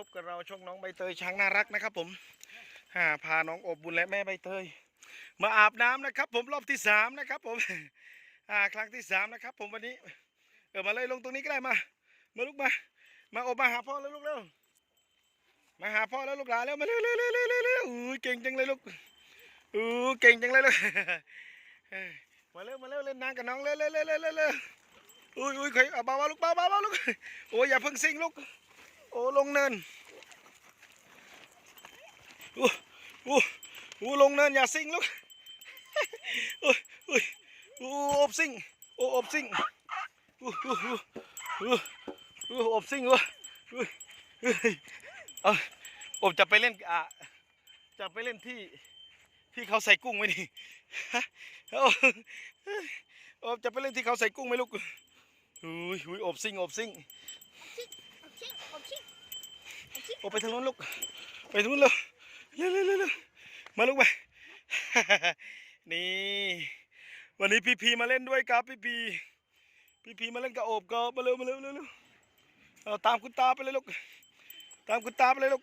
พบกับเราช่องน้องใบเตยช้างน่ารักนะครับผมพาน้องอบบุญและแม่ใบเตย มาอาบน้ำนะครับ ผมรอบที่สามนะครับผมครั้งที่สามนะครับ ผมวันนี้เออมาเลยลงตรงนี้ก็ได้มา มาลูกมา มาอบมาหาพ่อแล้วลูกเร็วมาหาพ่อแล้วลูกหลานแล้วมาเร็วเร็วเร็วเร็วเร็วเร็วอู้เก่งจังเลยลูกอู้เก่งจังเลยลูกมาเร็วมาเร็วเล่นน้ำกับน้องเร็วเร็วเร็วเร็วเร็วเร็วอุ้ยอุ้ยเคยเอาเบาๆลูกเบาๆเบาลูกโอ้ยอย่าเพิ่งซิงลูก โอ้ลงเนินอู้อู้อู้ลงเนินอย่าซิงลูกอุ้ยอุ้ยอู้อบซิงโอ้อบซิงอู้อู้อู้อู้อู้อบซิงวะอุ้ยอุ้ยเอาอบจะไปเล่นอะจะไปเล่นที่ที่เขาใส่กุ้งไหมนี่ฮะอาอบจะไปเล่นที่เขาใส่กุ้งไหมลูกอุ้ยอุ้ยอบซิงอบซิง อบชิงอบชิงอบชิง โอ้ไปทางโน้นลูก ไปทางโน้นเร็วเร็วเร็วเร็วเร็วมาลูกไป นี่ วันนี้พี่พีมาเล่นด้วยครับพี่พีพี่พีมาเล่นกับโอบก็มาเร็วมาเร็วเร็วเร็วเอาตามคุณตาไปเลยลูก ตามคุณตาไปเลยลูก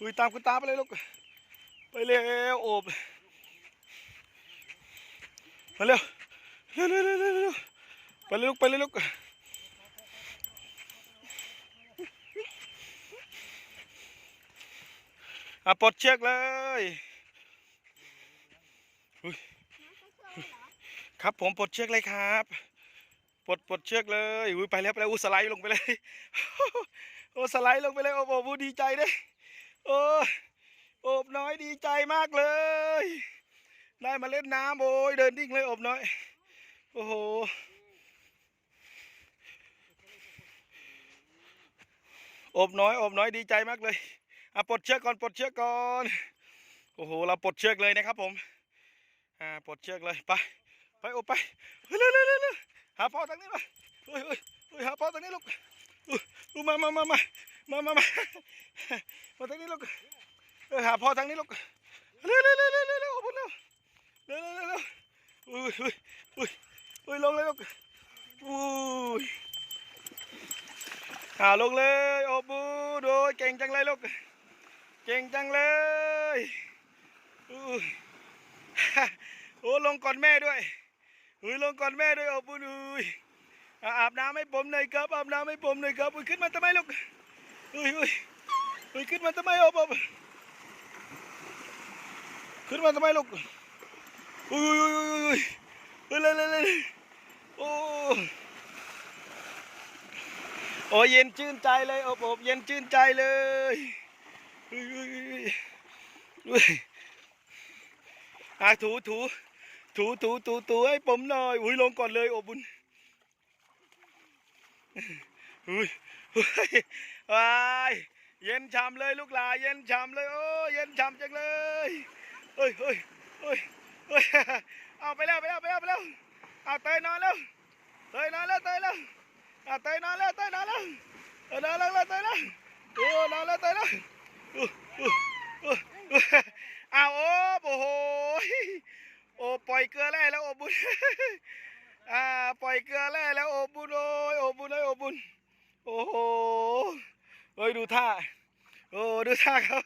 อุ้ยตามคุณตาไปเลยลูก ไปเร็วโอบมาเร็วเร็วเร็วเร็วเร็วเร็วไปเลยลูกไปเลยลูก อะปลดเชือกเลยครับผมปลดเชือกเลยครับปลดปลดเชือกเลยอุ้ยไปแล้วไปแล้วอู้สไลด์ลงไปเลยโอ้สไลด์ลงไปเลยโอ้โหดีใจเด้โอ้โอบน้อยดีใจมากเลย ได้มาเล่นน้ำโอ้ยเดินดิ้งเลยอบน้อย โอ้โหอบน้อยอบน้อยดีใจมากเลย อะปลดเชือกก่อนปลดเชือกก่อนโอ้โหเราปลดเชือกเลยนะครับผมอ่าปลดเชือกเลยไปไปโอ้ไปเร็วเร็วเร็วเร็วหาพ่อทางนี้มาเฮ้ยเฮ้ยเฮ้ยหาพ่อทางนี้ลูกอุ๊ยอุ๊ยมามามามามามามามาทางนี้ลูกเออหาพ่อทางนี้ลูกเร็วเร็วเร็วเร็วเร็วเร็วโอ้โหเร็วเร็วเร็วเร็วอุ้ยอุ้ยอุ้ยอุ้ยลงเลยลูกอุ้ยอ่าลงเลยโอ้บูโดยเก่งจังเลยลูก เก่งจังเลยอู้โอ้ลงก่อนแม่ด้วยอุ้ยลงก่อนแม่ด้วยอบอุ่นอุ้ยอาบน้ำให้ผมหน่อยครับอาบน้ำให้ผมหน่อยครับอุ้ยขึ้นมาทำไมลูกอุ้ยอุ้ยอุ้ยขึ้นมาทำไมอบอบขึ้นมาทำไมลูกอุ้ยอุ้ยอุ้ยอุ้ยอุ้ยเลยเลยเลยโอ้โอ้เย็นชื่นใจเลยอบอบเย็นชื่นใจเลย ด้วยด้วยอะถูถูถูถูถูถูให้ผมหน่อยอุ้ยลงก่อนเลยโอบุญอุ้ยอุ้ยว้ายเย็นฉ่ำเลยลูกหลานเย็นฉ่ำเลยโอ้เย็นฉ่ำจังเลยเฮ้ยเฮ้ยเฮ้ยเฮ้ยเอาไปแล้วไปแล้วไปแล้วไปแล้วเอาเตยนอนแล้วเตยนอนแล้วเตยแล้วเอาเตยนอนแล้วเตยนอนแล้วเออนอนแล้วเตยแล้วโอ้นอนแล้วเตยแล้ว อู้อู้อู้อู้อ้าวโอ้โหโอ้ปล่อยเกลือแร่แล้วโอบุญอ่าปล่อยเกลือแร่แล้วโอบุญโอ้ยโอบุญโอ้ยโอบุญโอ้โหโอ้ยดูท่าโอ้ดูท่าเขา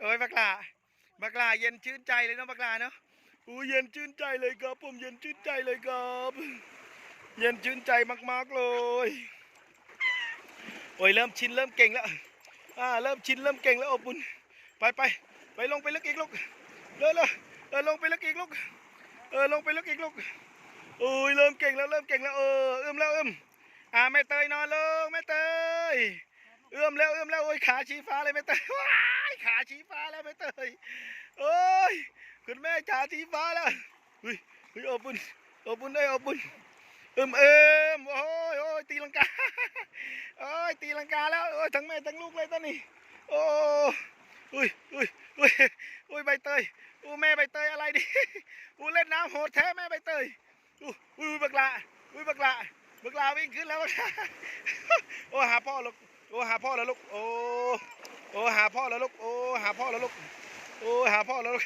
โอ้ยบักลาบักลาเย็นชื่นใจเลยเนาะบักลาเนาะอู้เย็นชื่นใจเลยครับผมเย็นชื่นใจเลยครับเย็นชื่นใจมากๆเลยโอ้ยเริ่มชินเริ่มเก่งแล้ว อ่าเริ่มชินเริ่มเก่งแล้วอบอุ่นไปไปไปลงไปลึกอีกลูกเร็วเร็วเออลงไปลึกอีกลูกเออลงไปลึกอีกลูกโอ้ยเริ่มเก่งแล้วเริ่มเก่งแล้วเออเอื้อมแล้วเอื้อมอ่าแม่เตยนอนลงแม่เตยเอื้อมแล้วเอื้อมแล้วโอ้ยขาชี้ฟ้าเลยแม่เตยว้ายขาชี้ฟ้าแล้วแม่เตยโอ้ยคุณแม่ขาชี้ฟ้าแล้วอุ้ยอุ้ยอบอุ่นอบอุ่นได้ยอบอุ่น เอื้อมเอื้อมโอ้ยโอ้ยตีลังกาโอ้ยตีลังกาแล้วโอ้ยทั้งแม่ทั้งลูกเลยตอนนี้โอ้อุ้ยอุ้ยอุ้ยอุ้ยใบเตยอู้แม่ใบเตยอะไรดิอู้เล่นน้ำโหดแท้แม่ใบเตยอู้อุ้ยบักลาอุ้ยบักลาบักลาวิ่งขึ้นแล้วบักโอ้หาพ่อลูกโอ้หาพ่อแล้วลูกโอ้โอ้หาพ่อแล้วลูกโอ้หาพ่อแล้วลูกโอ้หาพ่อแล้วลูก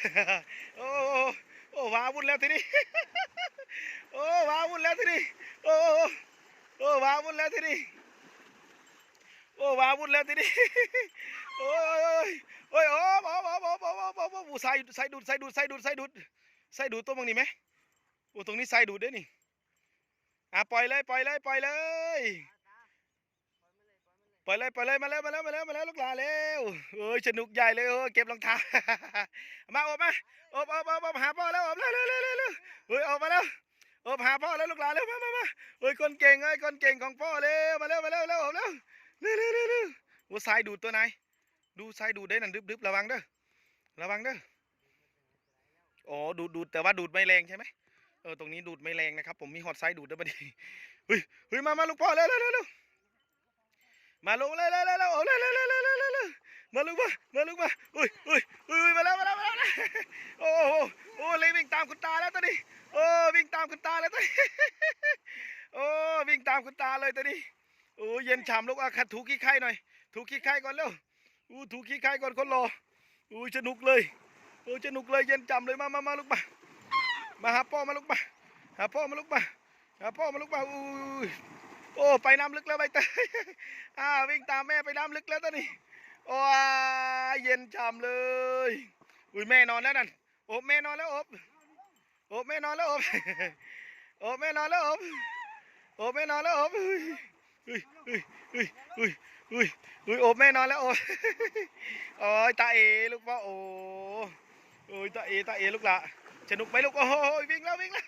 โอ้โอ้ว้าวุ่นแล้วทีนี้ โอ้ว้า วุ่นแล้วทีนี้โอ้ว้าวุ่นแล้วทีนี้โอ้ยโอ้ยโอ้ยโอ้โอ้โอ้โอ้โอ้โอ้โอ้ใส่ใส่ดูดใส่ดูดใส่ดูดใส่ดูดใส่ดูดตัวมึงนี่ไหมโอ้ตรงนี้ใส่ดูดด้วยนี่อะปล่อยเลยปล่อยเลยปล่อยเลยปล่อยเลยปล่อยเลยมาแล้วมาแล้วมาแล้วมาแล้วลูกหลานเร็วเอ้ยสนุกใหญ่เลยเออเก็บรองเท้ามาอบมาอบอบอบอบหาพ่อแล้วอบเร็วเร็วเร็วเร็วเร็วเฮ้ยออกมาแล้ว อบหาพ่อแล้วลูกหลานเร็วมามามาเฮ้ยคนเก่งเอ้ยคนเก่งของพ่อเร็วมาเร็วมาเร็วเร็วเร็วเร็วเร็วเร็วเร็วโอ้สายดูดตัวไหนดูซ้ายดูดได้นั่นดึบๆระวังเด้อระวังเด้ออ๋อดูดดูดแต่ว่าดูดไม่แรงใช่ไหมเออตรงนี้ดูดไม่แรงนะครับ ผมมีหอดซ้ายดูดด้วยพอดีเฮ้ยเฮ้ยมามาลูกพ่อเร็วเร็วเร็วมาลงเร็วเร็วเร็วเร็วเอาเร็วเร็ว มาลูกมามาลูกมาเฮ้ยเฮ้ยเฮ้ยมาแล้วมาแล้วมาแล้วโอ้โหโอ้เลยวิ่งตามคุณตาแล้วตอนนี้โอ้วิ่งตามคุณตาแล้วตอนนี้โอ้วิ่งตามคุณตาเลยตอนนี้โอ้เย็นฉ่ำลูกอะขัดถูขี้ไข่หน่อย ถูขี้ไข่ก่อนเร็วอู้ถูขี้ใครก่อนคนรออู้สนุกเลยโอ้สนุกเลยเย็นจำเลยมามามาลูกมามาหาพ่อมาลูกมาหาพ่อมาลูกมาหาพ่อมาลูกมาอู้ยโอ้ไปน้ำลึกแล้วใบเตยอ่าวิ่งตามแม่ไปน้ำลึกแล้วตอนนี้ โอ้ยเย็นจำเลย อุ้ยแม่นอนแล้วนั่นโอบแม่นอนแล้วอบโอบแม่นอนแล้วอบโอบแม่นอนแล้วอบโอบแม่นอนแล้วอบเฮ้ยเฮ้ยเฮ้ยเฮ้ยเฮ้ยอุ้ยโอบแม่นอนแล้วอ้ยโอ้ยตาเอลูกพ่อโอ้โอ้ยตาเอตาเอลูกละสนุกไหมลูกโอ้ยวิ่งแล้ววิ่งแล้ว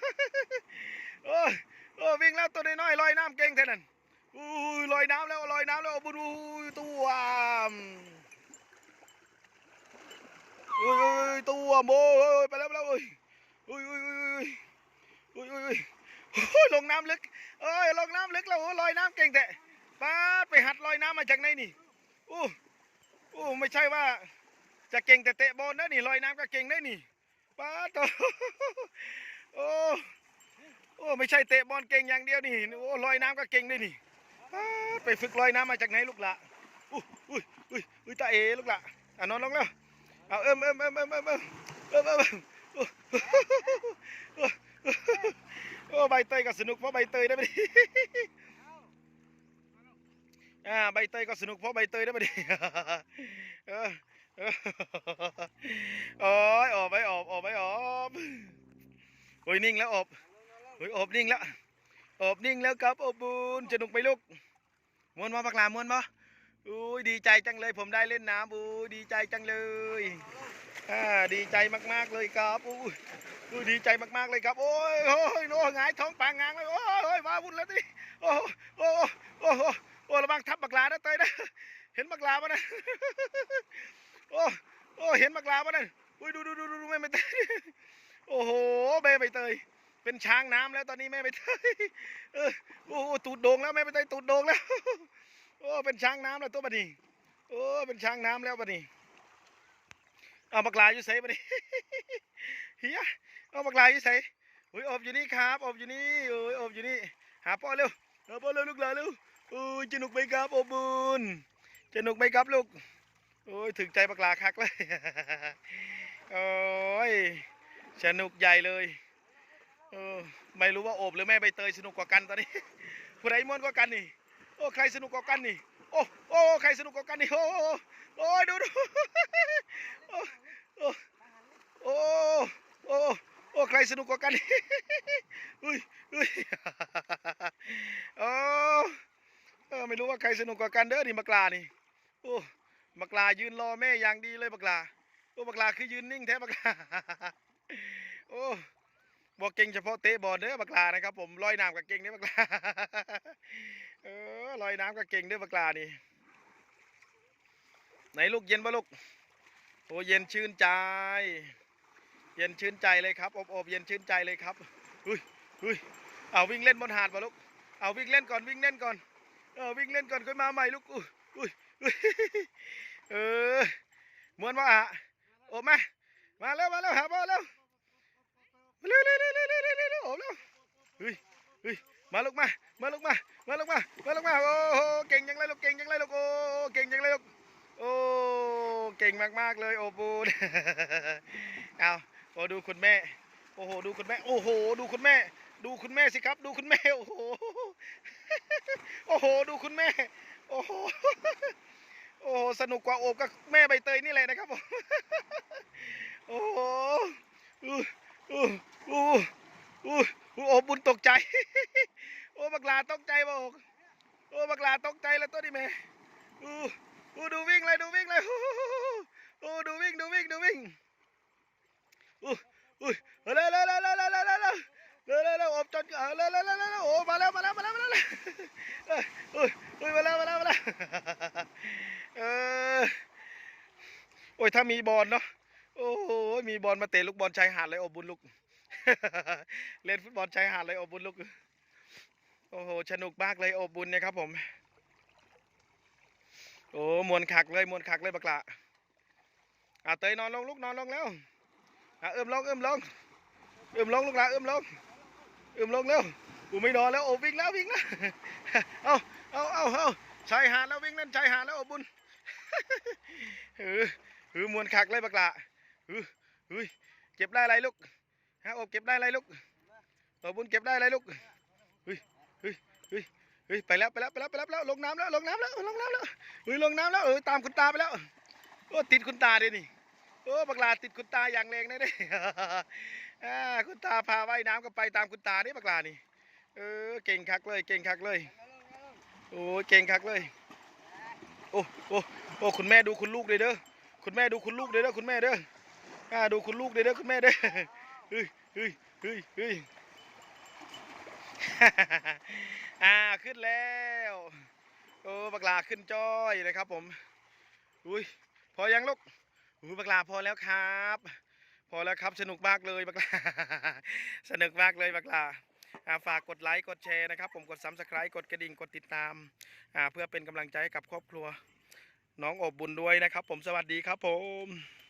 โอ้ยโอ้วิ่งแล้วตัวน้อยลอยน้ำเก่งแค่นั้น อุ้ยลอยน้ำแล้วลอยน้ำแล้วบุญอุ้ยตัวมอุ้ยตัวโอ้ยไปแล้วไปแล้วอุ้ยอุ้ยอุ้ยอุ้ยอุ้ยอุ้ยอุ้ยลงน้ำลึกเอ้ยลงน้ำลึกแล้วลอยน้ำเก่งแต่ป้าไปหัดลอยน้ำมาจากไหนนี่อู้อู้ไม่ใช่ว่า จะเก่งแต่เตะบอลนะนี่ลอยน้ำก็เก่งได้นี่ป้าดโตโอ้โอ้ไม่ใช่เตะบอลเก่งอย่างเดียวนี่โอ้ลอยน้ำก็เก่งได้นี่ ไปฝึกลอยน้ำมาจากไหนลูกละอู้อุ้ยอุ้ยอุ้ยตาเอลูกละอะนอนลงแล้วเอาเอิมเอิมเอิมเอิมเอิมเอิมเอิมเอิมเอิมโอ้โอ้โอ้ใบเตยก็สนุกเพราะใบเตยได้ไหมดิอ่าใบเตยก็สนุกเพราะใบเตยได้ปะดิเออโอ้ยออกไปออกออกไปออกโอ้ยนิ่งแล้วอบโอ้ยอบนิ่งแล้วอบนิ่งแล้วครับอบบุญสนุกไปลูก มวนมาปักลามวนมาอุ้ยดีใจจังเลย ผมได้เล่นน้ำอุ้ยดีใจจังเลยอ่าดีใจมากๆเลยครับอุ้ยอุ้ยดีใจมากๆเลยครับ โอ้ยโอ้ยโน้หงายท้องปางงางเลยโอ้ยโอ้ยว้าวุ่นแล้วดิโอ้โอ้โอ้โอ้โอ้ระวังทับบักลานะเตยนะเห็นบักลาปะนะโอ้โอ้เห็นบักลาปะนั่นอุ้ยดูดูดูดูแม่ใบเตยโอ้โหแม่ใบเตย เป็นช้างน้ำแล้วตอนนี้แม่ใบเตยเออโอ้โหตูดโด่งแล้วแม่ใบเตยตูดโด่งแล้วโอ้เป็นช้างน้ำแล้วตัวบัดนี้โอ้เป็นช้างน้ำแล้วบัดนี้เอาบักลาอยู่ไสบัดนี้เฮียเอาบักลาอยู่ไสอุ้ยอบอยู่นี่ครับอบอยู่นี่โอ้ยอบอยู่นี่หาพ่อเร็วหาพ่อเร็วลูกหลานเร็วโอ้ยสนุกไหมครับอบุญสนุกไหมครับลูกโอ้ยถึงใจปลากลาคักเลยโอ้ยสนุกใหญ่เลย เออไม่รู้ว่าโอบหรือแม่ใบเตยสนุกกว่ากันตอนนี้ผู้ใดม่วนกว่ากันนี่ โอ้ใครสนุกกว่ากันนี่ โอ้โอ้ใครสนุกกว่ากันนี่โอ้โอ้ดูดูโอ้โอ้โอ้โอ้ใครสนุกกว่ากันนี่อุ้ยอุ้ยโอ้เออไม่รู้ว่าใครสนุกกว่ากันเด้อนี่บักลานี่โอ้บักลายืนรอแม่อย่างดีเลยบักลาโอ้บักลาคือยืนนิ่งแท้บักลาโอ้ บอกเก่งเฉพาะเตะบอลเด้อบักลานะครับ ผมลอยน้ำกับเก่งเด้อบักลาเออลอยน้ำกับเก่งเด้อบักลานี่ไหนลูกเย็นปะลูกโอ้เย็นชื่นใจ เย็นชื่นใจเลยครับอบอบเย็นชื่นใจเลยครับอุ้ยอุ้ยเอาวิ่งเล่นบนหาดปะลูกเอาวิ่งเล่นก่อนวิ่งเล่นก่อนเออวิ่งเล่นก่อนค่อยมาใหม่ลูกอุ้ยอุ้ยอุ้ยเออมวนว่าอะโอบมามาแล้วมาแล้วหาพ่อแล้ว มาเร็วเร็วเร็วเร็วเร็วเร็วเร็วเร็วเฮ้ยเฮ้ยมาลูกมา มาลูกมา มาลูกมา มาลูกมา โอ้โห เก่งจังเลยลูก เก่งจังเลยลูก โอ้เก่งจังเลยลูก โอ้ เก่งมากๆเลยโอบูนเอาโอ้ดูคุณแม่ โอ้โห ดูคุณแม่ โอ้โห ดูคุณแม่ ดูคุณแม่สิครับ ดูคุณแม่ โอ้โห โอ้โห ดูคุณแม่ โอ้โห โอ้โห สนุกกว่าโอบกับแม่ใบเตยนี่แหละนะครับผม โอ้โห อู้อู้อู้อู้อู้โอบุญตกใจ โอ้บักลาตกใจบ่อบโอ้บักลาตกใจแล้วตัวนี้แม่อู้อู้ดูวิ่งเลยดูวิ่งเลยอู้อู้ดูวิ่งดูวิ่งดูวิ่งอู้อู้เร็วเร็วเร็วเร็วเร็วเร็วเร็วเร็วเร็วเร็วเร็วอบจนเร็วเร็วเร็วเร็วโอ้มาแล้วมาแล้วมาแล้วมาแล้วมาแล้วเอ้ยเอ้ยเอ้ยมาแล้วมาแล้วมาแล้วเออโอ้ยถ้ามีบอลเนาะ โอ้โหมีบอลมาเตะลูกบอลชายหาดเลยอบบุญลูก เล่นฟุตบอลชายหาดเลยอบบุญลูก โอ้โหสนุกมากเลยอบบุญเนี่ยครับผม โอ้มวนคักเลยมวนคักเลยบักละอะเตยนอนลงลูกนอนลงแล้วอะเอื้อมลงเอื้อมลงเอื้อมลงลูกละเอื้อมลงเอื้อมลงเร็วกูไม่นอนแล้วโอ้วิ่งแล้ววิ่งแล้วเอาเอาเอาเอาชายหาดแล้ววิ่งเล่นชายหาดแล้วอบบุญเออเออมวนคักเลยบักละ เฮ้ยเก็บได้อะไรลูกฮะอบเก็บได้อะไรลูกอบบุญเก็บได้อะไรลูกเฮ้ยเฮ้ยเฮ้ยเฮ้ยไปแล้วไปแล้วไปแล้วไปแล้วแล้วลงน้ำแล้วลงน้ำแล้วลงน้ำแล้วเฮ้ยลงน้ำแล้วเออตามคุณตาไปแล้วโอ้ติดคุณตาดินี่โอ้บักลาติดคุณตาอย่างแรงเลยเด้อ่าคุณตาพาว่ายน้ำก็ไปตามคุณตานี่บักลานี่เออเก่งคักเลย เก่งคักเลยโอ้เก่งคักเลยโอ้โอ้โอ้คุณแม่ดูคุณลูกเลยเด้อคุณแม่ดูคุณลูกเลยเด้อคุณแม่เด้อ อ่าดูคุณลูกเลยเด้อคุณแม่เด้อเฮ้ยเฮ้ยเฮ้ยเฮ้ยอ่าขึ้นแล้วโอ้บักลาขึ้นจ้อยนะครับผมอุ้ยพอยังลูกอุ้ยบักลาพอแล้วครับ พอแล้วครับสนุกมากเลยบักลาสนุกมากเลยบักลาอ่าฝากกดไลค์กดแชร์นะครับ ผมกดซับสไครต์กดกระดิ่งกดติดตามอ่าเพื่อเป็นกำลังใจให้กับครอบครัว น้องอบบุญด้วยนะครับ ผมสวัสดีครับผม